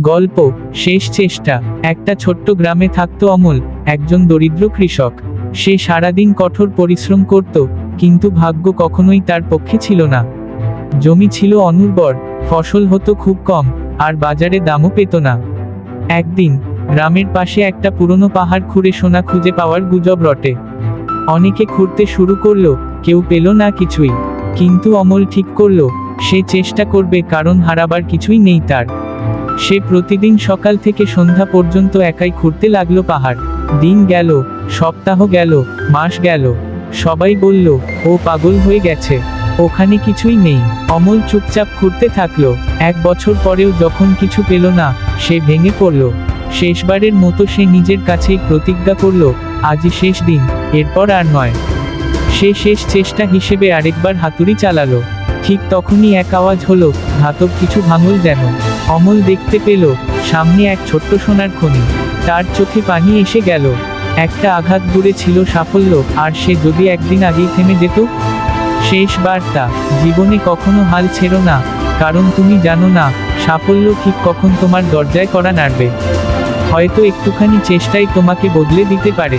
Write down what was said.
গল্প, শেষ চেষ্টা। একটা ছোট্ট গ্রামে থাকতো অমল, একজন দরিদ্র কৃষক। সে সারাদিন কঠোর পরিশ্রম করত, কিন্তু ভাগ্য কখনোই তার পক্ষে ছিল না। জমি ছিল অনুর্বর, ফসল হতো খুব কম, আর বাজারে দামও পেত না। একদিন, গ্রামের পাশে একটা পুরনো পাহাড় খুঁড়ে সোনা খুঁজে পাওয়ার গুজব রটে। অনেকে খুঁড়তে শুরু করল, কেউ পেল না কিছুই। কিন্তু অমল ঠিক করল, সে চেষ্টা করবে কারণ হারাবার কিছুই নেই তার। সে প্রতিদিন সকাল থেকে সন্ধ্যা পর্যন্ত একাই খুঁড়তে লাগল পাহাড়। দিন গেল, সপ্তাহ গেল, মাস গেল। সবাই বলল, ও পাগল হয়ে গেছে। ওখানে কিছুই নেই। অমল চুপচাপ খুঁড়তে থাকল। এক বছর পরেও যখন কিছু পেল না, সে ভেঙে পড়ল। শেষবারের মতো সে নিজের কাছেই প্রতিজ্ঞা করল, আজই শেষ দিন, এরপর আর নয়। সে শেষ চেষ্টা হিসেবে আরেকবার হাতুড়ি চালালো। ঠিক তখনই এক আওয়াজ হলো, ঘাতক কিছু ভাঙল যেন। অমল দেখতে পেল, সামনে এক ছোট্ট সোনার খনি। তার চোখে পানি এসে গেল। একটা আঘাত দূরে ছিল সাফল্য, আর সে যদি একদিন আগেই থেমে যেত? শেষ বার্তা, জীবনে কখনো হাল ছেড়ো না। কারণ তুমি জানো না, সাফল্য ঠিক কখন তোমার দরজায় করা নাড়বে। হয়তো একটুখানি চেষ্টাই তোমাকে বদলে দিতে পারে।